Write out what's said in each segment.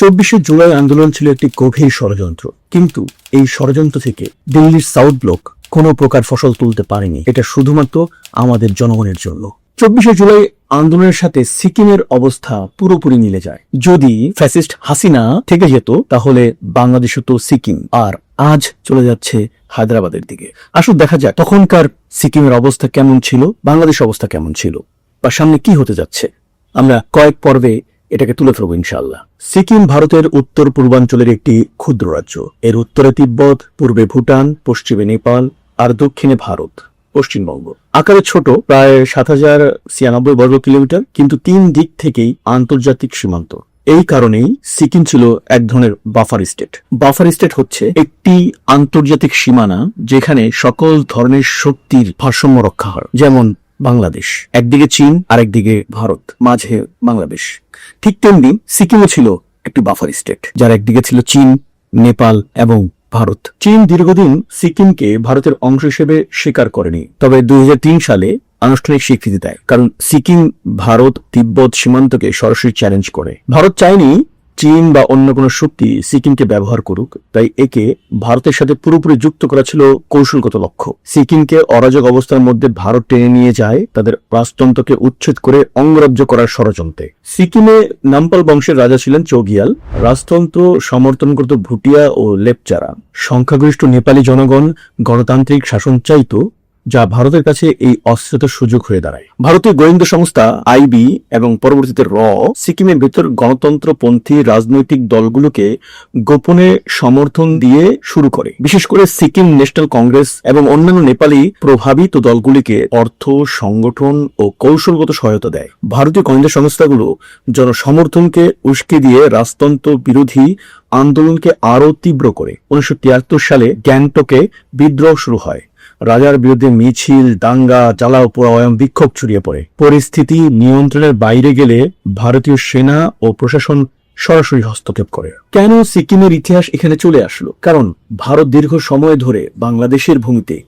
চব্বিশে জুলাই আন্দোলন ছিল একটি গভীর ষড়যন্ত্র। কিন্তু এই ষড়যন্ত্র থেকে দিল্লির সাউথ ব্লক কোনো প্রকার ফসল তুলতে পারেনি। এটা শুধুমাত্র আমাদের জনগণের জন্য। চব্বিশে জুলাই আন্দোলনের সাথে সিকিমের অবস্থা পুরোপুরি মিলে যায়। যদি ফ্যাসিস্ট হাসিনা থেকে যেত, তাহলে বাংলাদেশ তো সিকিম। আর আজ চলে যাচ্ছে হায়দ্রাবাদের দিকে। আসুন দেখা যাক তখনকার সিকিমের অবস্থা কেমন ছিল, বাংলাদেশ অবস্থা কেমন ছিল, বা সামনে কি হতে যাচ্ছে। আমরা কয়েক পর্বে এটাকে তুলে ধরবো ইনশাআল্লাহ। সিকিম ভারতের উত্তর পূর্বাঞ্চলের একটি ক্ষুদ্র রাজ্য। এর উত্তরে তিব্বত, পূর্বে ভুটান, পশ্চিমে নেপাল আর দক্ষিণে ভারত, পশ্চিমবঙ্গ। আকারে ছোট, প্রায় সাত হাজার ছিয়ানব্বই বর্গ কিলোমিটার, কিন্তু তিন দিক থেকেই আন্তর্জাতিক সীমান্ত। এই কারণেই সিকিম ছিল এক ধরনের বাফার স্টেট। বাফার স্টেট হচ্ছে একটি আন্তর্জাতিক সীমানা যেখানে সকল ধরনের শক্তির ভারসাম্য রক্ষা হয়। যেমন বাংলাদেশ। একদিকে চীন আর একদিকে ভারত, মাঝে বাংলাদেশ। ঠিক তেমনি সিকিমও ছিল একটি বাফার স্টেট, যার একদিকে ছিল চীন, নেপাল এবং ভারত। চীন দীর্ঘদিন সিকিমকে ভারতের অংশ হিসেবে স্বীকার করেনি। তবে দুই হাজার তিন সালে আনুষ্ঠানিক স্বীকৃতি দেয়, কারণ সিকিম, ভারত, তিব্বত সীমান্তকে সরাসরি চ্যালেঞ্জ করে। ভারত চায়নি চীন বা অন্য কোনো শক্তি সিকিমকে ব্যবহার করুক, তাই একে ভারতের সাথে পুরোপুরি যুক্ত করা ছিল কৌশলগত লক্ষ্য। সিকিমকে অরাজক অবস্থার মধ্যে ভারত টেনে নিয়ে যায়, তাদের রাজতন্ত্রকে উচ্ছেদ করে অঙ্গরাজ্য করার ষড়যন্ত্রে। সিকিমে নাম্পাল বংশের রাজা ছিলেন চৌগিয়াল। রাজতন্ত্র সমর্থন করত ভুটিয়া ও লেপচারা। সংখ্যাগরিষ্ঠ নেপালি জনগণ গণতান্ত্রিক শাসন চাইতো যা ভারতের কাছে এই অস্থিরতার সুযোগ হয়ে দাঁড়ায়। ভারতীয় গোয়েন্দা সংস্থা আইবি এবং পরবর্তীতে র সিকিমের ভেতর গণতন্ত্রপন্থী রাজনৈতিক দলগুলোকে গোপনে সমর্থন দিয়ে শুরু করে। বিশেষ করে সিকিম ন্যাশনাল কংগ্রেস এবং অন্যান্য নেপালি প্রভাবিত দলগুলিকে অর্থ, সংগঠন ও কৌশলগত সহায়তা দেয়। ভারতীয় গোয়েন্দা সংস্থাগুলো জনসমর্থনকে উস্কে দিয়ে রাজতন্ত্র বিরোধী আন্দোলনকে আরও তীব্র করে। উনিশশো তিয়াত্তর সালে গ্যাংটকে বিদ্রোহ শুরু হয়। রাজার বিরুদ্ধে মিছিল, দাঙ্গা পোড়াও এবং বিক্ষোভ ছড়িয়ে পড়ে। পরিস্থিতি নিয়ন্ত্রণের বাইরে গেলে ভারতীয় সেনা ও প্রশাসন সরাসরি হস্তক্ষেপ করে। কেন সিকিমের ইতিহাস এখানে চলে আসলো? কারণ ভারত দীর্ঘ সময় ধরে বাংলাদেশের ভূমিতে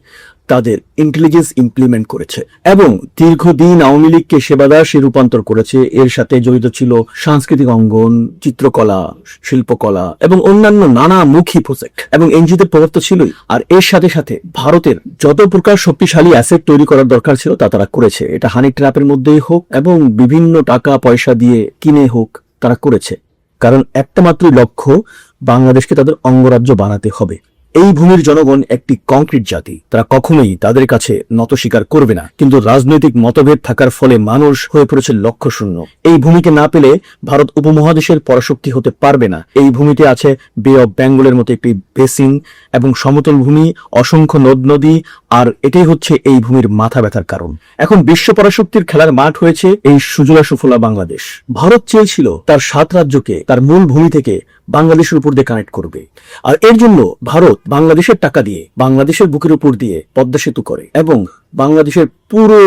তাদের ইন্টেলিজেন্স ইমপ্লিমেন্ট করেছে এবং দীর্ঘদিন আওয়ামী লীগকে সেবাদাসে রূপান্তর করেছে। এর সাথে জড়িত ছিল সাংস্কৃতিক অঙ্গন, চিত্রকলা, শিল্পকলা এবং অন্যান্য নানামুখী প্রজেক্ট এবং এনজিওদের প্রভাব তো ছিলই। আর এর সাথে সাথে ভারতের যত প্রকার শক্তিশালী অ্যাসেট তৈরি করার দরকার ছিল তা তারা করেছে। এটা হানি ট্র্যাপের মধ্যেই হোক এবং বিভিন্ন টাকা পয়সা দিয়ে কিনে হোক তারা করেছে। কারণ একটা মাত্রই লক্ষ্য, বাংলাদেশকে তাদের অঙ্গরাজ্য বানাতে হবে। এই ভূমির জনগণ একটি কংক্রিট জাতি। তারা কখনোই তাদের কাছে নত স্বীকার করবে না। কিন্তু রাজনৈতিক মতভেদ থাকার ফলে মানুষ হয়ে পড়েছে লক্ষ্য শূন্য। এই ভূমিকে না পেলে ভারত উপমহাদেশের পরাশক্তি হতে পারবে না। এই ভূমিতে আছে বে অব বেঙ্গলের মতো একটি বেসিন এবং সমতল ভূমি, অসংখ্য নদ নদী, আর এটাই হচ্ছে এই ভূমির মাথা ব্যথার কারণ। এখন বিশ্ব পরাশক্তির খেলার মাঠ হয়েছে এই সুজলা সুফলা বাংলাদেশ। ভারত চেয়েছিল তার সাত রাজ্যকে তার মূল ভূমি থেকে বাংলাদেশের উপর দিয়ে কানেক্ট করবে। আর এর জন্য ভারত বাংলাদেশের টাকা দিয়ে, বাংলাদেশের বুকের উপর দিয়ে পদ্মা সেতু করে এবং বাংলাদেশের পুরো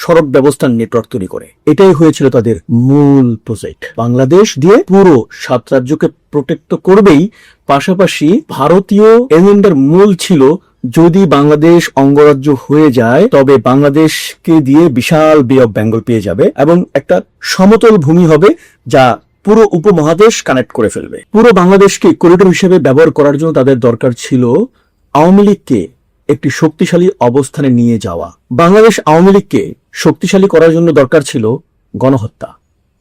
সড়ক ব্যবস্থার নেটওয়ার্ক তৈরি করে। এটাই হয়েছিল তাদের মূল প্রজেক্ট বাংলাদেশ দিয়ে পুরো সাত রাজ্যকে প্রোটেক্ট করবেই, পাশাপাশি ভারতীয় এজেন্ডার মূল ছিল, যদি বাংলাদেশ অঙ্গরাজ্য হয়ে যায়, তবে বাংলাদেশকে দিয়ে বিশাল বে অফ বেঙ্গল পেয়ে যাবে এবং একটা সমতল ভূমি হবে যা পুরো উপমহাদেশ কানেক্ট করে ফেলবে। পুরো বাংলাদেশকে করিডোর হিসেবে ব্যবহার করার জন্য তাদের দরকার ছিল আওয়ামী লীগকে একটি শক্তিশালী অবস্থানে নিয়ে যাওয়া। বাংলাদেশ আওয়ামী লীগকে শক্তিশালী করার জন্য দরকার ছিল গণহত্যা।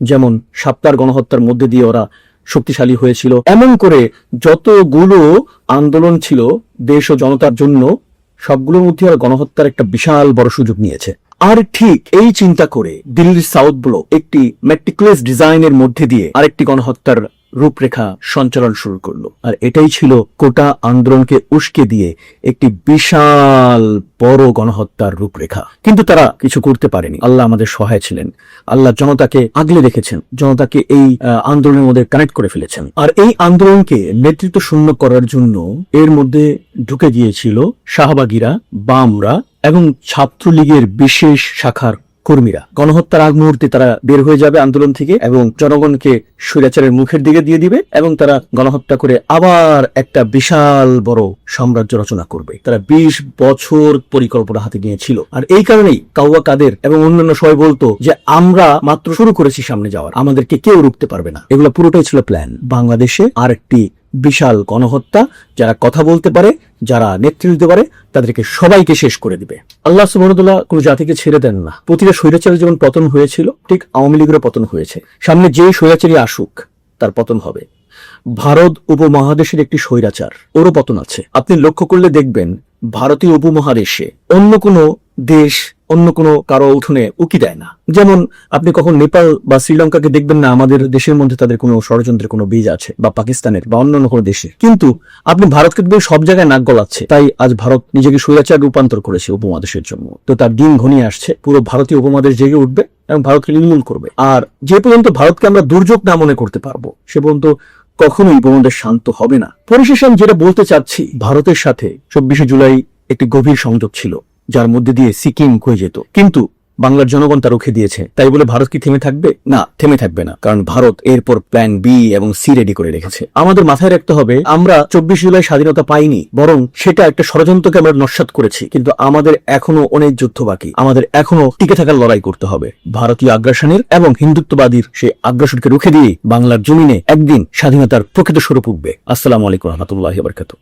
যেমন সাপ্তার গণহত্যার মধ্যে দিয়ে ওরা শক্তিশালী হয়েছিল। এমন করে যতগুলো আন্দোলন ছিল দেশ ও জনতার জন্য, সবগুলোর মধ্যে ওরা গণহত্যার একটা বিশাল বড় সুযোগ নিয়েছে। আর ঠিক এই চিন্তা করে দিল্লির সাউথ ব্লক একটি মেট্রিকুলেস ডিজাইনের মধ্যে দিয়ে আরেকটি গণহত্যার রূপরেখা সঞ্চালন শুরু করল। আর এটাই ছিল কোটা আন্দোলনকে উস্কে দিয়ে একটি বিশাল বড় গণহত্যার রূপরেখা। কিন্তু তারা কিছু করতে পারেনি। আল্লাহ আমাদের সহায় ছিলেন। আল্লাহ জনতাকে আগলে রেখেছেন। জনতাকে এই আন্দোলনের মধ্যে কানেক্ট করে ফেলেছেন। আর এই আন্দোলনকে নেতৃত্ব শূন্য করার জন্য এর মধ্যে ঢুকে গিয়েছিল শাহবাগীরা, বামরা এবং ছাত্রলীগের বিশেষ শাখার কর্মীরা। গণহত্যার আগ মুহূর্তে তারা বের হয়ে যাবে আন্দোলন থেকে এবং জনগণকে স্বৈরাচারের মুখের দিকে দিয়ে দিবে এবং তারা গণহত্যা করে আবার একটা বিশাল বড় সাম্রাজ্য রচনা করবে। তারা বিশ বছর পরিকল্পনা হাতে নিয়েছিল। আর এই কারণেই কাউয়া কাদের এবং অন্যান্য সবাই বলতো যে, আমরা মাত্র শুরু করেছি সামনে যাওয়ার। আমাদেরকে কেউ রুখতে পারবে না। এগুলো পুরোটাই ছিল প্ল্যান বাংলাদেশে আরেকটি বিশাল গণহত্যা, যারা কথা বলতে পারে, যারা নেতৃত্ব দিতে পারে, তাদেরকে সবাইকে শেষ করে দিবে। আল্লাহ সুবহানাহুয়া কোনো জাতিকে ছেড়ে দেন না। প্রতিটা স্বৈরাচারের যেমন পতন হয়েছিল, ঠিক আওয়ামী লীগেরও পতন হয়েছে। সামনে যেই স্বৈরাচারী আসুক, তার পতন হবে। ভারত উপমহাদেশের একটি স্বৈরাচার, ওরও পতন আছে। আপনি লক্ষ্য করলে দেখবেন, ভারতীয় উপমহাদেশে অন্য কোনো দেশ অন্য কোনো কারও উঠোনে উকি দেয় না। যেমন আপনি কখন নেপাল বা শ্রীলঙ্কাকে দেখবেন না, আমাদের দেশের মধ্যে তাদের কোনো ষড়যন্ত্রের কোনো বীজ আছে, বা পাকিস্তানের বা অন্যান্য কোনো দেশে। কিন্তু আপনি ভারতকে দেখবেন সব জায়গায় নাক গলাচ্ছে। তাই আজ ভারত নিজেকে স্বৈরাচার রূপান্তর করেছে উপমহাদেশের জন্য। তো তার দিন ঘনিয়ে আসছে, পুরো ভারতীয় উপমহাদেশ জেগে উঠবে এবং ভারতকে নির্মূল করবে। আর যে পর্যন্ত ভারতকে আমরা দুর্যোগ না মনে করতে পারব, সে পর্যন্ত কখনোই উপমহাদেশ শান্ত হবে না। পরিশেষে আমি যেটা বলতে চাচ্ছি, ভারতের সাথে চব্বিশে জুলাই একটি গভীর সংযোগ ছিল। যার মধ্যে দিয়ে সিকিম হয়ে যেত। কিন্তু বাংলার জনগণ তা রুখে দিয়েছে। তাই বলে ভারত কি থেমে থাকবে? না, থেমে থাকবে না। কারণ ভারত এরপর প্ল্যান বি এবং সি রেডি করে রেখেছে। আমাদের মাথায় রাখতে হবে, আমরা চব্বিশ জুলাই স্বাধীনতা পাইনি, বরং সেটা একটা ষড়যন্ত্রকে আমরা নস্বাত করেছি। কিন্তু আমাদের এখনও অনেক যুদ্ধ বাকি। আমাদের এখনও টিকে থাকার লড়াই করতে হবে। ভারতীয় আগ্রাসনের এবং হিন্দুত্ববাদীর সেই আগ্রাসনকে রুখে দিয়ে বাংলার জমিনে একদিন স্বাধীনতার প্রকৃত স্বরূপ উঠবে। আসসালামু আলাইকুম রহমতুল্লাহ বারকাত